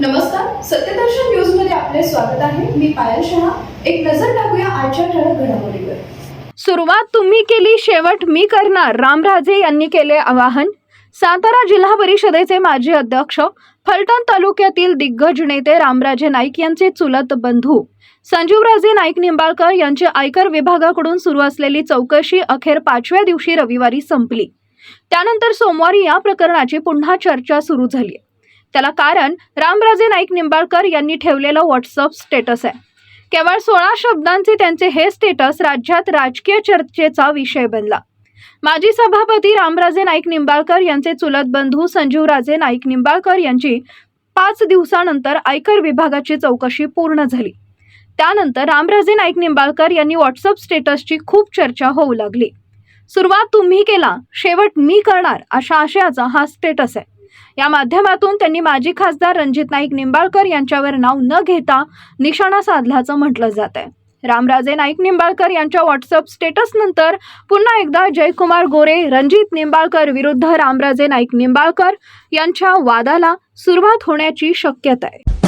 नमस्कार सत्यदर्शन न्यूजमध्ये आपले स्वागत आहे. मी पायल शहा. एक नजर टाकूया आजच्या ठळक घडामोडीवर. सुरुवात तुम्ही केली शेवट मी करणार रामराजे यांनी केले आवाहन. सातारा जिल्हा परिषदेचे माजी अध्यक्ष फलटण तालुक्यातील दिग्गज नेते रामराजे नाईक यांचे चुलत बंधू संजीवराजे नाईक निंबाळकर यांची आयकर विभागाकडून सुरू असलेली चौकशी अखेर पाचव्या दिवशी रविवारी संपली. त्यानंतर सोमवारी या प्रकरणाची पुन्हा चर्चा सुरू झाली. त्याला कारण रामराजे नाईक निंबाळकर यांनी ठेवलेलं व्हॉट्सअप स्टेटस आहे. केवळ सोळा शब्दांचे त्यांचे हे स्टेटस राज्यात राजकीय चर्चेचा विषय बनला. माजी सभापती रामराजे नाईक निंबाळकर यांचे चुलत बंधू संजीवराजे नाईक निंबाळकर यांची पाच दिवसानंतर आयकर विभागाची चौकशी पूर्ण झाली. त्यानंतर रामराजे नाईक निंबाळकर यांनी व्हॉट्सअप स्टेटसची खूप चर्चा होऊ लागली. सुरुवात तुम्ही केला शेवट मी करणार अशा आशयाचा हा स्टेटस आहे. या माध्यमातून त्यांनी माजी खासदार रणजित नाईक निंबाळकर यांच्यावर नाव न घेता निशाणा साधल्याचं म्हटलं जात आहे. रामराजे नाईक निंबाळकर यांच्या व्हॉट्सअप स्टेटसनंतर पुन्हा एकदा जयकुमार गोरे रणजित निंबाळकर विरुद्ध रामराजे नाईक निंबाळकर यांच्या वादाला सुरुवात होण्याची शक्यता आहे.